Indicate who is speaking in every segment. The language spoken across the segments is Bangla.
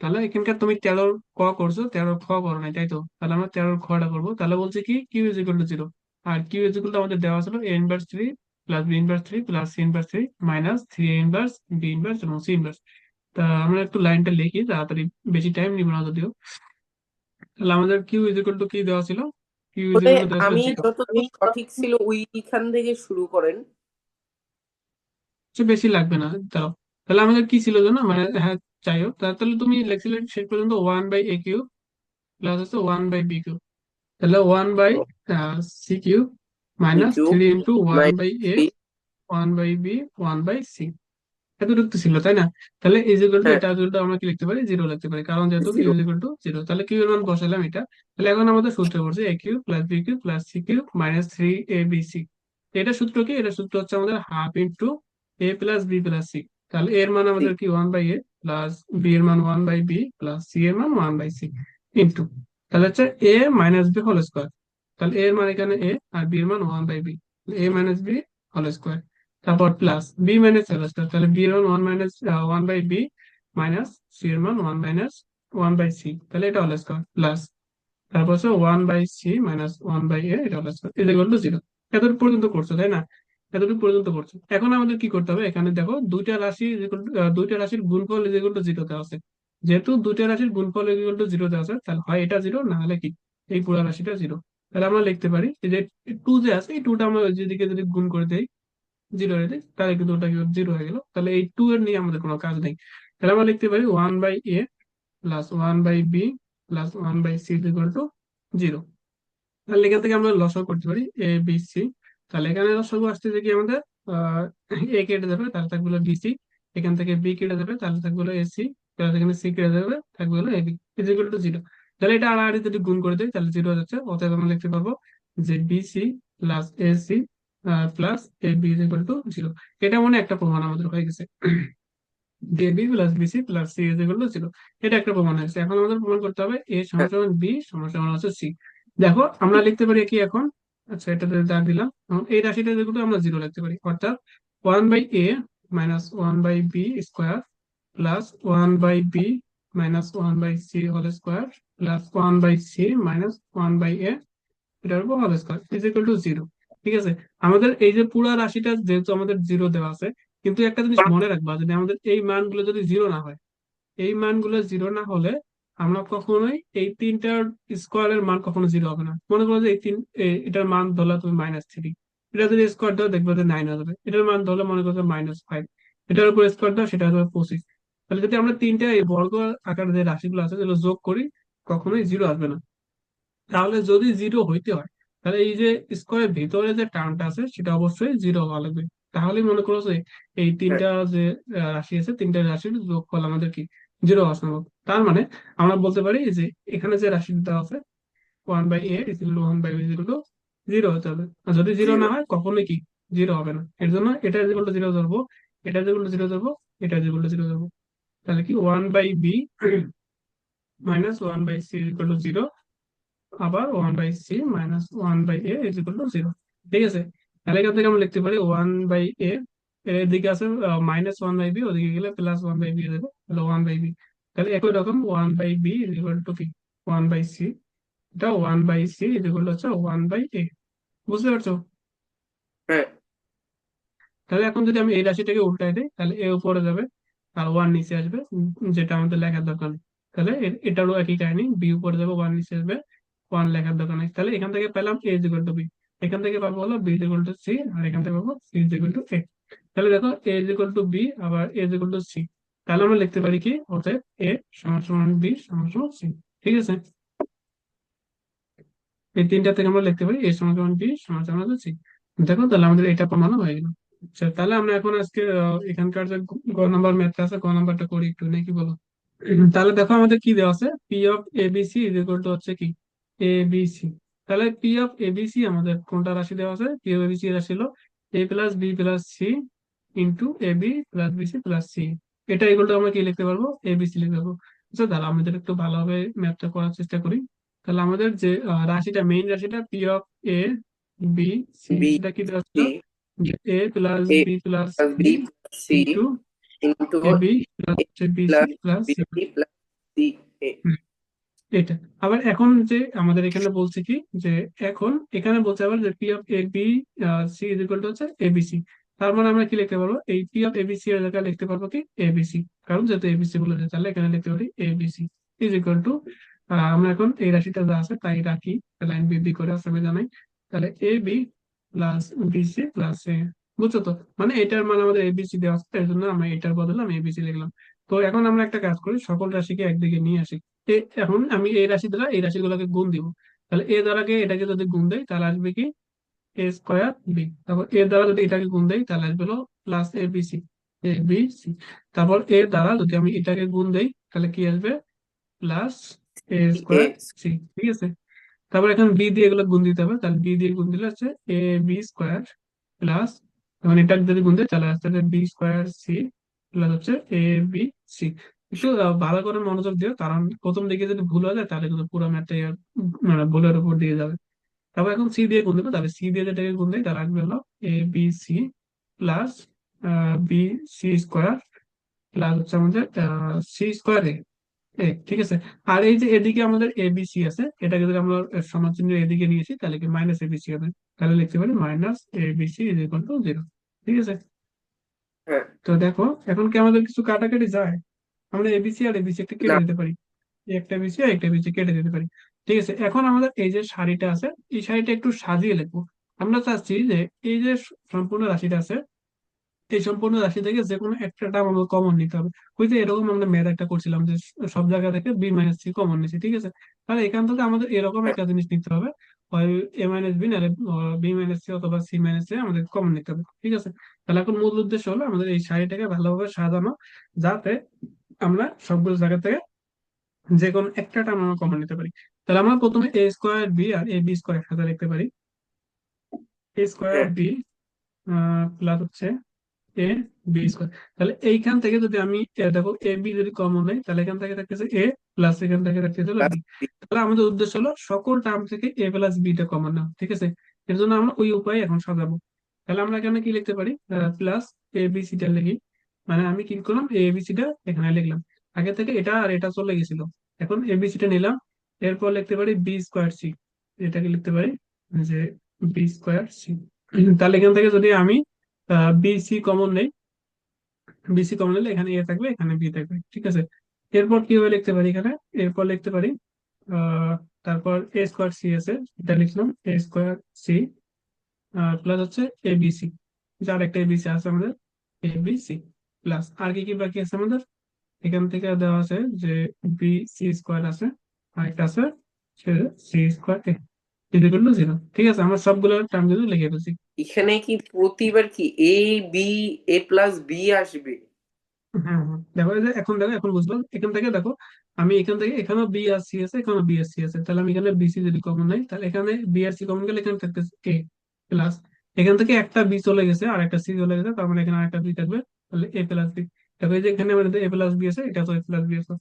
Speaker 1: তাহলে এখানকার তুমি তেরোর ক করছ তেরোর খ করো নাই তাই তো? তাহলে আমরা তেরোর খটা করব। তাহলে বলছে কি Q is equal to zero R Q is equal to আমাদের দেওয়া ছিল A inverse three plus B inverse three plus C inverse three minus three A inverse B inverse এবং সি ইনভার্স তা আমরা একটু লাইনটা লিখি তাড়াতাড়ি বেশি টাইম নিব না যদিও। তাহলে আমাদের কিউ ইজ ইকুয়াল টু কি দেওয়া ছিল? কিউ ইজ ইকুয়াল টু দেওয়া ছিল
Speaker 2: আমি
Speaker 1: জিরো
Speaker 2: যতদূর সঠিক ছিল ওইখান থেকে শুরু করেন।
Speaker 1: বেশি লাগবে না দাঁড়াও। তাহলে আমাদের কি ছিল জানো? মানে হ্যাঁ যাই হোক তাহলে তুমি লেখছিলে শেষ পর্যন্ত one by A Q plus হচ্ছে ওয়ান বাই বি কিউ তাহলে one by C Q minus three into one by A one by B one by C এতটুকু তো ছিল তাই না? তাহলে ইজ ইকুয়াল টু। এটা ইকুয়াল টু আমরা কি লিখতে পারি? জিরো লিখতে পারি। কারণ যেহেতু Q
Speaker 2: Zero।
Speaker 1: Is equal to zero তাহলে কিউ এর মান বসালাম এটা। তাহলে এখন আমাদের সূত্র পড়ছে A Q plus B Q plus C Q minus three A B C এটা সূত্র কি? এটা সূত্র হচ্ছে আমাদের half into A plus B plus C তাহলে এর মান আমাদের কি? One by A plus B এর মান one by B plus C এর মান ওয়ান বাই সি ইন্টু তাহলে হচ্ছে A minus B whole square তাহলে এর মান এখানে এ আর বি এর মান one by B A minus B whole square তারপর plus B minus L square তাহলে বি এর মান one minus one by B minus C এর মান one minus one by C তাহলে এটা হোল স্কোয়ার প্লাস তারপর হচ্ছে one by C minus one by A এটা whole square is equal to zero এতটুকু পর্যন্ত করছ, তাই না? এতটুকু পর্যন্ত করছ। এখন আমাদের কি করতে হবে? এখানে দেখো, দুইটা রাশি দুইটা রাশির গুণফল ইজ ইকুয়াল টু জিরো দেওয়া আছে। যেহেতু দুইটা রাশির গুণফল ইজ ইকুয়াল টু জিরো দেওয়া আছে, তাহলে হয় এটা জিরো না হলে কি? এই পুরো রাশিটা জিরো তাহলে আমরা লিখতে পারি যে টু যে আছে, এই টুটা আমরা যেদিকে যদি গুণ করে দেই জিরো হয়ে যায়, তাহলে কিন্তু ওটা জিরো হয়ে গেল। তাহলে এই টু এর নিয়ে আমাদের কোনো কাজ নেই। তাহলে আমরা লিখতে পারি one by A plus one by B plus one by C equal to zero তাহলে এখান থেকে আমরা লসও করতে পারি এ বি সি তাহলে এখানে লসগু আসতেছে কি আমাদের? এ কেটে যাবে তাহলে থাকবে হলো বিসি এখান থেকে বি কেটে যাবে তাহলে থাকবে হলো এসি তাহলে এখানে সি কেটে যাবে থাকবে হলো AB is equal to zero তাহলে এটা আড়াআড়ি যদি গুণ করে দিই, তাহলে জিরো যাচ্ছে। অতএব আমরা লিখতে পারব যে BC plus AC plus A B is equal to zero এটা মনে একটা প্রমাণ আমাদের হয়ে গেছে। B plus BC plus C is equal to zero এটা একটা প্রমাণ হয়েছে এখন আমাদের প্রমাণ করতে হবে এ সমান সমান বি সমান সমান হচ্ছে সি দেখো, আমরা লিখতে পারি কি এখন? আচ্ছা এটাতে দাগ দিলাম। এই রাশিটা যেগুলো আমরা জিরো লিখতে পারি। অর্থাৎ one by A minus one by B square plus one by B minus one by C whole square plus one by C minus one by A এটার উপর whole square is equal to zero ঠিক আছে? আমাদের এই যে পুরো রাশিটা যেহেতু আমাদের জিরো দেওয়া আছে, কিন্তু একটা জিনিস মনে রাখবা, যদি আমাদের এই মানগুলো যদি জিরো না হয়, এই মানগুলো জিরো না হলে আমরা কখনোই এই তিনটার স্কোয়ারের মান কখনো জিরো হবে না। মনে করো যে এই তিন এটার মান ধরলে তুমি মাইনাস থ্রি এটা যদি স্কোয়ার দাও দেখবে যে নাইন যাবে। এটার মান ধরলে মনে করো মাইনাস ফাইভ এটার উপর স্কোয়ার দাও সেটা হবে পঁচিশ। তাহলে যদি আমরা তিনটা এই বর্গ আকার যে রাশিগুলো আছে যেগুলো যোগ করি, কখনোই জিরো আসবে না। তাহলে যদি জিরো হইতে হয়, তাহলে এই যে স্কোয়ারের ভিতরে যে টার্মটা আছে, সেটা অবশ্যই জিরো হওয়া লাগবে। তাহলে মনে করো যে এই তিনটা যে রাশি আছে, তিনটা রাশির যোগফল আমাদের কি? জিরো হওয়া সম্ভব। তার মানে আমরা বলতে পারি যে এখানে যে রাশিটা দেওয়া আছে one by A one by two zero হতে হবে আর যদি জিরো না হয় কখনোই কি জিরো হবে না এর জন্য এটা ইকুয়াল টু জিরো ধরবো এটা ইকুয়াল টু জিরো ধরবো এটা ইকুয়াল টু জিরো ধরবো তাহলে কি one by B minus one by C equal to zero আবার one by C minus one by A is equal to zero ঠিক আছে তাহলে এখান থেকে আমরা লিখতে পারি ওয়ান বাই এ এদিকে আছে মাইনাস ওয়ান বাই বি ওদিকে গেলে প্লাস ওয়ান বাই বি দেবে তাহলে ওয়ান বাই বি তাহলে একই রকম one by B is equal to কি ওয়ান বাই সি এটা one by C is equal হচ্ছে ওয়ান বাই এ বুঝতে পারছ?
Speaker 2: হ্যাঁ।
Speaker 1: তাহলে এখন যদি আমি এই রাশিটাকে উল্টাই দিই তাহলে এ উপরে যাবে আর ওয়ান নিচে আসবে যেটা আমাদের লেখার দরকার নেই। তাহলে এটারও একই কাহিনী বি উপরে যাবে ওয়ান নিচে আসবে ওয়ান লেখার দরকার নেই। তাহলে এখান থেকে পেলাম এ ইকুয়াল টু বি এখান থেকে পাবো হলো বি ইকুয়াল টু সি আর এখান থেকে পাবো সি ইকুয়াল টু এ তাহলে দেখো এ ইকুয়াল টু বি আবার এ ইকুয়াল টু সি তাহলে আমরা লিখতে পারি কি? অতএব এ সমান সমান বি সমান সমান সি ঠিক আছে? এই তিনটা থেকে আমরা লিখতে পারি এ সমান সমান বি সমান সমান সি দেখো তাহলে আমাদের এটা প্রমাণ হয়ে গেল। আচ্ছা তাহলে আমরা এখন আজকে এখানকার যে গ নাম্বার ম্যাথটা আছে গ নাম্বারটা করি একটু নাকি বলো? তাহলে দেখো আমাদের কি দেওয়া আছে? P of ABC is equal to হচ্ছে কি? এ এবিসি তাহলে পি অফ এবিসি আমাদের কোনটা রাশি দেওয়া আছে? পি অফ এবিসি রাশি হলো A plus B plus C into B plus BC plus C এটা ইকুয়াল টু আমরা কি লিখতে পারব? এ এবিসি লিখতে পারব। আচ্ছা তাহলে আমাদের একটু ভালোভাবে ম্যাথটা করার চেষ্টা করি। তাহলে আমাদের যে রাশিটা মেইন রাশিটা P of A B C এটা কি দেওয়া ছিল? A plus B plus
Speaker 2: B C
Speaker 1: into
Speaker 2: into
Speaker 1: A B plus B C
Speaker 2: plus
Speaker 1: C
Speaker 2: plus
Speaker 1: এটা। আবার এখন যে আমাদের এখানে বলছে কি? যে এখন এখানে বলছে আবার যে P of A B C is equal to হচ্ছে এবিসি তার মানে আমরা কি লিখতে পারব? এই পি অফ এবিসি এর জায়গায় লিখতে পারব কি? এবিসি কারণ যেহেতু এবিসি বলেছে তাহলে এখানে লিখতে পারি এবিসি ইজ ইকুয়াল টু আমরা এখন এই রাশিটা যা আছে তাই রাখি। লাইন বৃদ্ধি করে আসলে জানাই। তাহলে A B plus BC plus A বুঝছ তো? মানে এটার মানে আমাদের এবিসি দেওয়া আছে এর জন্য আমরা এটার বদলে আমি এবিসি লিখলাম। তো এখন আমরা একটা কাজ করি, সকল রাশিকে একদিকে নিয়ে আসি। এখন আমি এই রাশি দ্বারা এই রাশিগুলোকে গুণ দিব। তাহলে এ দ্বারাকে এটাকে যদি গুণ দেয় তাহলে আসবে কি? এ স্কোয়ার বি তারপর এ দ্বারা যদি এটাকে গুণ দেই, তাহলে আসবে plus A B C A B C তারপর এ দ্বারা যদি আমি এটাকে গুণ দেই, তাহলে কি আসবে? প্লাস এ স্কোয়ার সি ঠিক আছে? তারপর এখন বি দিয়ে এগুলো গুণ দিতে হবে, তাহলে বি দিয়ে গুণ দিলে হচ্ছে এ বি স্কোয়ার প্লাস এখন এটাকে যদি গুণ দেয় তাহলে আসতে বি স্কোয়ার সি প্লাস হচ্ছে এ বি সি একটু ভালো করে মনোযোগ দিও, কারণ প্রথম দিকে যদি ভুল হয়ে যায়, তাহলে কিন্তু পুরো ম্যাথটা মানে ভুলের উপর দিয়ে যাবে। তারপর এখন সি দিয়ে গুণ দেবো তাহলে সি দিয়ে যেটাকে গুণ দেয় তাহলে আসবে হলো A B C plus B C square plus হচ্ছে আমাদের সি স্কোয়ার এ এ ঠিক আছে? আর এই যে এদিকে আমাদের এ বি সি আছে এটাকে যদি আমরা সমানচিহ্ন এদিকে নিয়েছি তাহলে কি মাইনাস এ বি সি হবে? তাহলে লিখতে পারি minus A B C is equal to zero ঠিক আছে?
Speaker 2: হ্যাঁ।
Speaker 1: তো দেখো এখন কি আমাদের কিছু কাটাকাটি যায়? আমরা এ এবিসি আর এবিসি একটা কেটে দিতে পারি। একটা বিসি আর একটা বিসি কেটে দিতে পারি। ঠিক আছে, এখন আমাদের এই যে শাড়িটা আছে, এই শাড়িটা একটু সাজিয়ে লিখব। আমরা চাচ্ছি যে এই যে সম্পূর্ণ রাশিটা আছে, এই সম্পূর্ণ রাশি থেকে যে কোনো একটা টার্ম আমাদের কমন নিতে হবে। ওই যে এরকম আমরা ম্যাথ একটা করছিলাম যে সব জায়গা থেকে বি মাইনাস সি কমন নিচ্ছি ঠিক আছে? তাহলে এখান থেকে আমাদের এরকম একটা জিনিস নিতে হবে হয় এ মাইনাস বি নাহলে বি মাইনাস সি অথবা সি মাইনাস সি আমাদের কমন নিতে হবে, ঠিক আছে? তাহলে এখন মূল উদ্দেশ্য হলো আমাদের এই শাড়িটাকে ভালোভাবে সাজানো, যাতে আমরা সবগুলো জায়গা থেকে যে কোনো একটা টার্ম আমরা কমন নিতে পারি। তাহলে আমরা প্রথমে এ স্কোয়ার বি আর এ বি স্কোয়ার একসাথে লিখতে পারি। এ স্কোয়ার বি প্লাস হচ্ছে এ বি স্কোয়ার তাহলে এইখান থেকে যদি আমি দেখো এ বি যদি কমন নেই তাহলে এখান থেকে থাকতেছে এ প্লাস এখান থেকে থাকতেছে বি তাহলে আমাদের উদ্দেশ্য হলো সকল টার্ম থেকে এ প্লাস বিটা কমন নেওয়া ঠিক আছে? এর জন্য আমরা ওই উপায়ে এখন সাজাবো। তাহলে আমরা এখানে কি লিখতে পারি? প্লাস এ বি সিটা লিখি। মানে আমি কি করলাম? এ বি সিটা এখানে লিখলাম। আগে থেকে এটা আর এটা চলে গেছিল। এখন এ বি সিটা নিলাম। এরপর লিখতে পারি বি স্কোয়ার সি এটাকে লিখতে পারি যে বি স্কোয়ার সি তাহলে এখান থেকে যদি আমি বিসি কমন নেই বিসি কমন নিলে এখানে এ থাকবে, এখানে বি থাকবে, ঠিক আছে? এরপর কীভাবে লিখতে পারি এখানে? এরপর লিখতে পারি তারপর এ স্কোয়ার সি আছে, এটা লিখলাম এ স্কোয়ার সি প্লাস হচ্ছে এ বি সি যার একটা এ এবিসি আছে আমাদের এ বি সি প্লাস আর কি কি বাকি আছে আমাদের? এখান থেকে দেওয়া আছে যে বি সি স্কোয়ার আছে। আর একটা আছে C square A equal zero ঠিক আছে আমরা সবগুলো টার্ম লিখে ফেলছি।
Speaker 2: এখানে কি প্রতিবার কি A B A plus B আসবে?
Speaker 1: হ্যাঁ হ্যাঁ। দেখো এখন দেখো এখন বুঝলাম এখান থেকে দেখো আমি এখান থেকে এখানেও বি আর সি আছে এখানেও বি আর সি আছে। তাহলে আমি এখানে বিসি যদি কমন নাই তাহলে এখানে বি আর সি কমন গেলে এখানে থাকতেছে কে প্লাস এখান থেকে একটা বি চলে গেছে আর একটা সি চলে গেছে তার মানে এখানে আরেকটা বি থাকবে তাহলে এ প্লাস বি দেখো এই যে এখানে আমাদের এ প্লাস বি আছে এটা তো এ প্লাস বি আছে।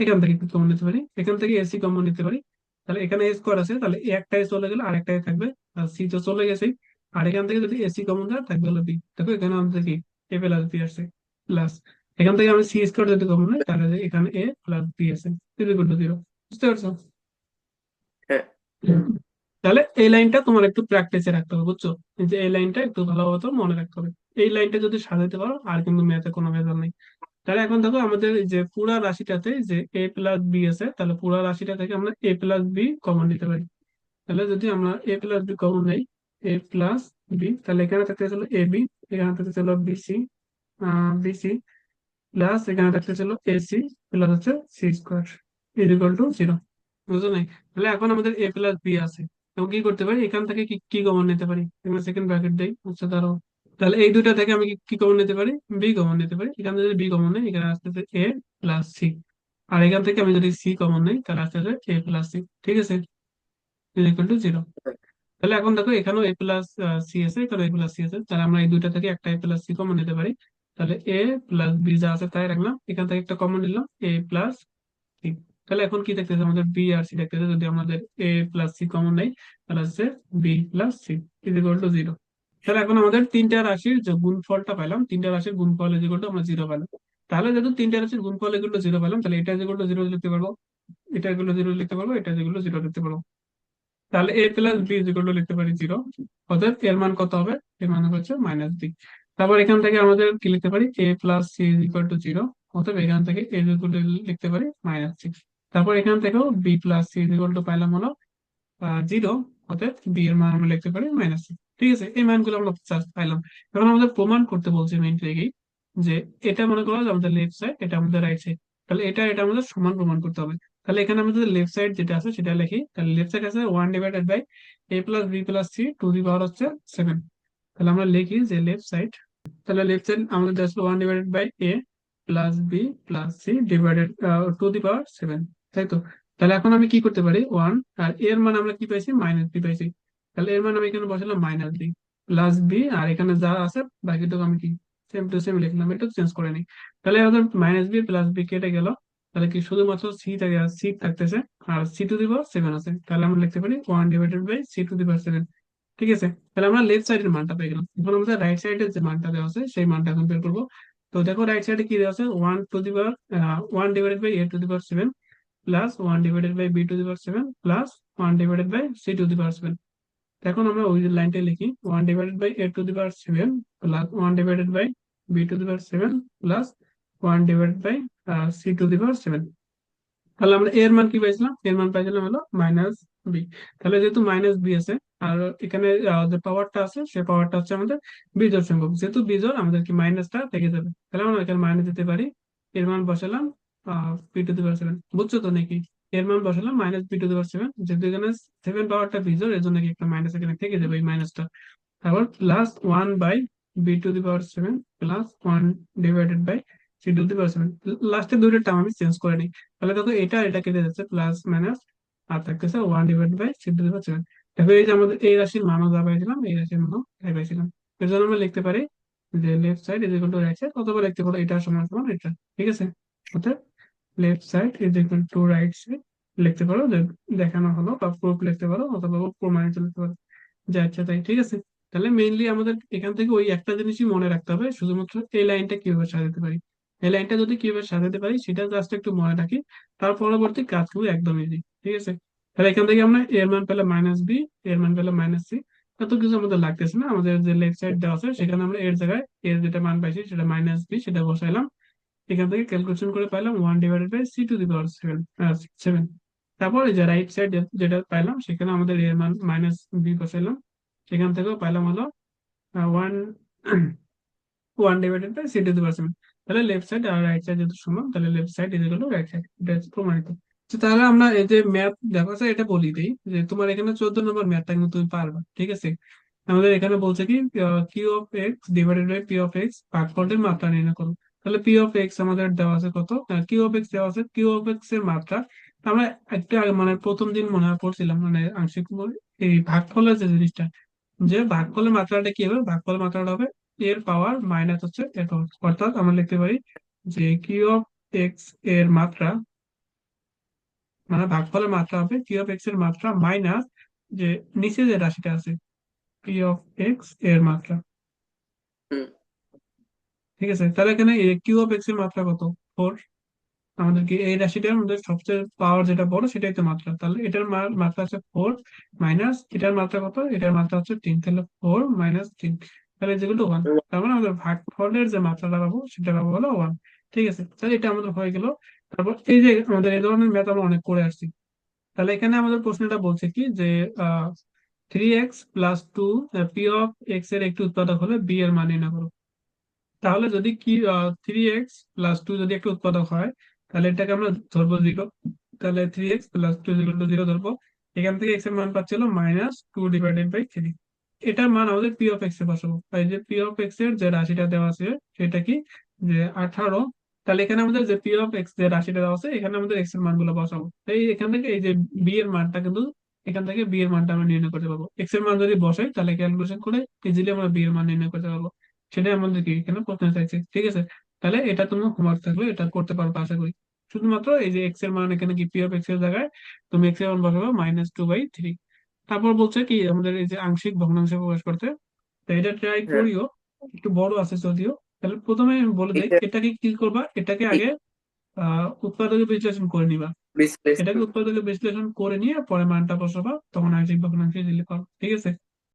Speaker 1: এখান থেকে একটু কমন নিতে পারি। এখান থেকে এসি কমন নিতে পারি। তাহলে এখানে এ স্কোয়ার আছে তাহলে এ একটাই চলে গেলে আরেকটাই থাকবে আর সি তো চলে গেছে। আর এখান থেকে যদি এসি কমন যায় থাকবে হলো বি দেখো এখানে আমাদের কি? এ প্লাস বি আসছে প্লাস এখান থেকে আমি সি স্কোয়ার যদি কমন হয় তাহলে এখানে এ প্লাস বি আছে। ইকুয়াল টু জিরো বুঝতে পারছ?
Speaker 2: হ্যাঁ।
Speaker 1: তাহলে এই লাইনটা তোমার একটু প্র্যাকটিসে রাখতে হবে বুঝছ? এই যে এই লাইনটা একটু ভালোভাবে মনে রাখতে হবে। এই লাইনটা যদি সাজাতে পারো আর কিন্তু ম্যাথে কোনো ভেজাল নেই। তাহলে এখন দেখো আমাদের যে পুরা রাশিটাতে যে এ প্লাস বি আছে, তাহলে পুরা রাশিটা থেকে আমরা এ প্লাস বি কমন নিতে পারি। তাহলে যদি আমরা এ প্লাস বি কমন নেই এ প্লাস বি তাহলে এখানে থাকতে চলো এ বি এখানে থাকতে চলো বিসি বিসি প্লাস এখানে থাকতে ছিল এসি প্লাস হচ্ছে C square equal to zero বুঝছ নাই? তাহলে এখন আমাদের এ প্লাস বি আছে। এবং কি করতে পারি? এখান থেকে কি কি কমন নিতে পারি? এখানে সেকেন্ড ব্র্যাকেট দেই আচ্ছা ধরো তাহলে এই দুইটা থেকে আমি কি- কমন নিতে পারি? বি কমন নিতে পারি। এখান থেকে বি কমন নেই, এখানে আসতেছে এ প্লাস সি আর এখান থেকে আমি যদি সি কমন নেই, তাহলে আসতেছে এ প্লাস সি ঠিক আছে? টু জিরো তাহলে এখন দেখো, এখানেও এ প্লাস সি আছে এখানে এ প্লাস সি আছে। তাহলে আমরা এই দুইটা থেকে একটা এ প্লাস সি কমন নিতে পারি। তাহলে এ প্লাস বি যা আছে তাই রাখলাম। এখান থেকে একটা কমন নিলাম এ প্লাস সি তাহলে এখন কি দেখতেছে? আমাদের বি আর সি দেখতেছে। যদি আমাদের এ প্লাস সি কমন নেই, তাহলে হচ্ছে B plus C is equal to zero তাহলে এখন আমাদের তিনটা রাশির যে গুণফলটা পেলাম, তিনটা রাশির গুণফল ইজ ইকুয়াল আমরা জিরো পেলাম। তাহলে যেহেতু তিনটা রাশির গুণফল ইকুয়াল টু জিরো পেলাম, তাহলে এটা ইজ ইকুয়াল টু জিরো লিখতে পারব। এটা গুলো জিরো লিখতে পারব, এটা যেগুলো জিরো লিখতে পারব। তাহলে এ প্লাস বি যেগুলো লিখতে পারি জিরো অতএব এর মান কত হবে? এর মান হচ্ছে মাইনাস বি তারপর এখান থেকে আমাদের কি লিখতে পারি? A plus C equal to zero অতএব এখান থেকে এ যেগুলো লিখতে পারি মাইনাস সিক্স তারপর এখান থেকেও B plus C equal to পাইলাম হলো জিরো অর্থাৎ বি এর মান আমরা লিখতে পারি মাইনাস সিক্স ঠিক আছে, এই মানগুলো আমরা পাইলাম। এখন আমাদের প্রমাণ করতে বলছে মেইনলি এই যে এটা মনে করো আমাদের লেফট সাইড এটা আমাদের রাইট সাইড তাহলে এটা এটা আমাদের সমান প্রমাণ করতে হবে। তাহলে এখানে আমাদের লেফট সাইড যেটা আছে সেটা লিখি। তাহলে লেফট সাইড আছে one divided by A plus B plus C to the power হচ্ছে সেভেন তাহলে আমরা লিখি যে লেফট সাইড তাহলে লেফট সাইড আমাদের just one divided by A plus B plus C divided to the power seven তাই তো? তাহলে এখন আমি কি করতে পারি? ওয়ান আর এর মান আমরা কি পাইছি? মাইনাস বি পাইছি। তাহলে এর মানে আমি এখানে বসালাম মাইনাস বি প্লাস বি আর এখানে যা আছে বাকি বাকিটুকু আমি কি সেম টু সেম লিখলাম, একটু চেঞ্জ করে নিই। তাহলে আমাদের মাইনাস বি প্লাস বি কেটে গেল। তাহলে কি শুধুমাত্র সি থাকে সি থাকতেছে, আর C to the power seven আছে। তাহলে আমরা লিখতে পারি one divided by C to the power seven ঠিক আছে? তাহলে আমরা লেফট সাইডের মানটা পেয়ে গেলাম। এখন আমাদের রাইট সাইডের যে মানটা দেওয়া আছে, সেই মানটা এখন বের করব। তো দেখো রাইট সাইডে কি দেওয়া আছে? One to the power one divided by A to the power seven plus one divided by B to the power seven plus one divided by C to the power seven এখন আমরা ওই লাইনটা লিখি one divided by A to the power seven plus one divided by B to the power seven plus one divided by C to the power seven তাহলে আমরা এর মান কি পাইছিলাম? এর মান পাইছিলাম হলো মাইনাস বি তাহলে যেহেতু মাইনাস বি আছে আর এখানে আহ, যে পাওয়ারটা আছে সে পাওয়ারটা হচ্ছে আমাদের বিজোড় সংখ্যক। যেহেতু বিজোড় আমাদের কি মাইনাসটা থেকে যাবে। তাহলে আমরা এখানে মাইনাস দিতে পারি। এর মান বসালাম P to the power seven বুঝছ তো নাকি? এর মান বসালাম minus B to the power seven যেহেতু এখানে সেভেন পাওয়ারটা বিজোড় এর জন্য কি একটা মাইনাস এখানে থেকে যাবে এই মাইনাসটা তারপর plus one by B to the power seven plus one divided by C to the power seven লাস্টে দুইটা টার্ম আমি চেঞ্জ করে নিই। তাহলে দেখো এটা এটা কেটে যাচ্ছে প্লাস মাইনাস আর থাকতেছে one divide by C to the power seven দেখো এই যে আমাদের এই রাশির মানও যা পাইছিলাম, এই রাশির মানও তাই পাইছিলাম। এর জন্য আমরা লিখতে পারি যে left side is equal to right side অথবা লিখতে পারো এটা সমান সমান এটা, ঠিক আছে? অর্থাৎ left side is equal to right side লিখতে পারো দেখানো হলো বা প্রুফ লিখতে পারো অথবা প্রমাণিত লিখতে পারো। যা ইচ্ছা তাই, ঠিক আছে? তাহলে মেইনলি আমাদের এখান থেকে ওই একটা জিনিসই মনে রাখতে হবে, শুধুমাত্র এই লাইনটা কীভাবে সাজাতে পারি। এই লাইনটা যদি কীভাবে সাজাতে পারি, সেটা জাস্ট একটু মনে রাখি, তার পরবর্তী কাজগুলো একদম ইজি ঠিক আছে? তাহলে এখান থেকে আমরা এর মান পেলাম মাইনাস বি এর মান পেলাম মাইনাস সি এত কিছু আমাদের লাগতেছে না, আমাদের যে লেফট সাইড দেওয়া আছে, সেখানে আমরা এর জায়গায় এর যেটা মান পাইছি, সেটা মাইনাস বি সেটা বসাইলাম। এখান থেকে ক্যালকুলেশন করে পাইলাম one divided by C to the power seven seven তারপর যে রাইট সাইড যেটা পাইলাম, সেখানে আমাদের এর মান মাইনাস বি বসাইলাম। সেখান থেকেও পাইলাম হলো one one divided by C to the power seven তাহলে লেফট সাইড আর রাইট সাইড যেহেতু সমান, তাহলে left side is to right side এটা প্রমাণিত। তো তাহলে আমরা এই যে ম্যাথ দেখো স্যার এটা বলি দিই যে তোমার এখানে চোদ্দ নম্বর ম্যাথটা কিন্তু তুমি পারবা, ঠিক আছে? আমাদের এখানে বলছে কি Q of X divided by P of X ভাগফলের মাত্রা নির্ণয় করো। তাহলে পি অফ এক্স আমাদের দেওয়া আছে কত? কিউ অফ এক্স দেওয়া আছে। কিউ অফ এক্সের মাত্রা, আমরা একটু মানে প্রথম দিন মনে পড়ছিলাম মানে আংশিক এই ভাগফলের যে জিনিসটা, যে ভাগফলের মাত্রাটা কি হবে? ভাগফলের মাত্রাটা হবে এর পাওয়ার মাইনাস হচ্ছে পাওয়ার অর্থাৎ আমরা লিখতে পারি যে কিউ অফ এক্সের মাত্রা মানে ভাগফলের মাত্রা হবে কিউ অফ এক্সের মাত্রা মাইনাস যে নিচে যে রাশিটা আছে পি অফ এক্সের মাত্রা। ঠিক আছে? তাহলে এখানে কিউ অফ এক্সের মাত্রা কত? ফোর আমাদের কি এই রাশিটার মধ্যে সবচেয়ে পাওয়ার যেটা বড় সেটাই তো মাত্রা। তাহলে এটার মাত্রা হচ্ছে ফোর মাইনাস এটার মাত্রা কত? এটার মাত্রা হচ্ছে তিন। তাহলে ফোর মাইনাস তিন। তাহলে যেগুলো ওয়ান তার মানে আমাদের ভাগফলের যে মাত্রাটা পাবো সেটা পাবো হলো ওয়ান ঠিক আছে? তাহলে এটা আমাদের হয়ে গেল। তারপর এই যে আমাদের এই ধরনের ম্যাথ আমরা অনেক করে আসছি। তাহলে এখানে আমাদের প্রশ্নটা বলছে কি? যে three X plus two P of এক্সের একটি উৎপাদক হলে বি এর মান নির্ণয় করো। তাহলে যদি কি থ্রি এক্স প্লাস টু যদি একটা উৎপাদক হয়, তাহলে এটাকে আমরা ধরবো জিরো তাহলে three X plus two zero two zero ধরবো। এখান থেকে এক্সের মান পাচ্ছিল minus two divided by three এটার মান আমাদের পি অফ এক্স এ বসাবো। তাই যে পি অফ এক্সের যে রাশিটা দেওয়া আছে, সেটা কি? যে আঠারো। তাহলে এখানে আমাদের যে পি অফ এক্স যে রাশিটা দেওয়া আছে, এখানে আমাদের এক্সের মানগুলো বসাবো। তাই এখান থেকে এই যে বি এর মানটা কিন্তু এখান থেকে বি এর মানটা আমরা নির্ণয় করতে পারব। এক্সের মান যদি বসাই, তাহলে ক্যালকুলেশন করে ইজিলি আমরা বি এর মান নির্ণয় করতে পারব। সেটাই আমাদের কি এখানে প্রশ্ন চাইছে। ঠিক আছে? তাহলে এটা তুমি হোমওয়ার্ক থাকলে এটা করতে পারবে আশা করি। শুধুমাত্র এই যে এক্সের মান এখানে কি পি অফ এক্সের জায়গায় তুমি এক্সের মান বসাবে মাইনাস টু বাই থ্রি তারপর বলছে কি আমাদের এই যে আংশিক ভগ্নাংশে প্রকাশ করতে। তো এটা ট্রাই। করিও একটু বড় আছে যদিও। তাহলে প্রথমে আমি বলে দিই এটাকে কি করবা? এটাকে আগে আহ উৎপাদক বিশ্লেষণ করে নিবা। এটাকে উৎপাদকে বিশ্লেষণ করে নিয়ে পরে মানটা বসাবা তখন আংশিক ভগ্নাংশ দিলে পারো ঠিক আছে?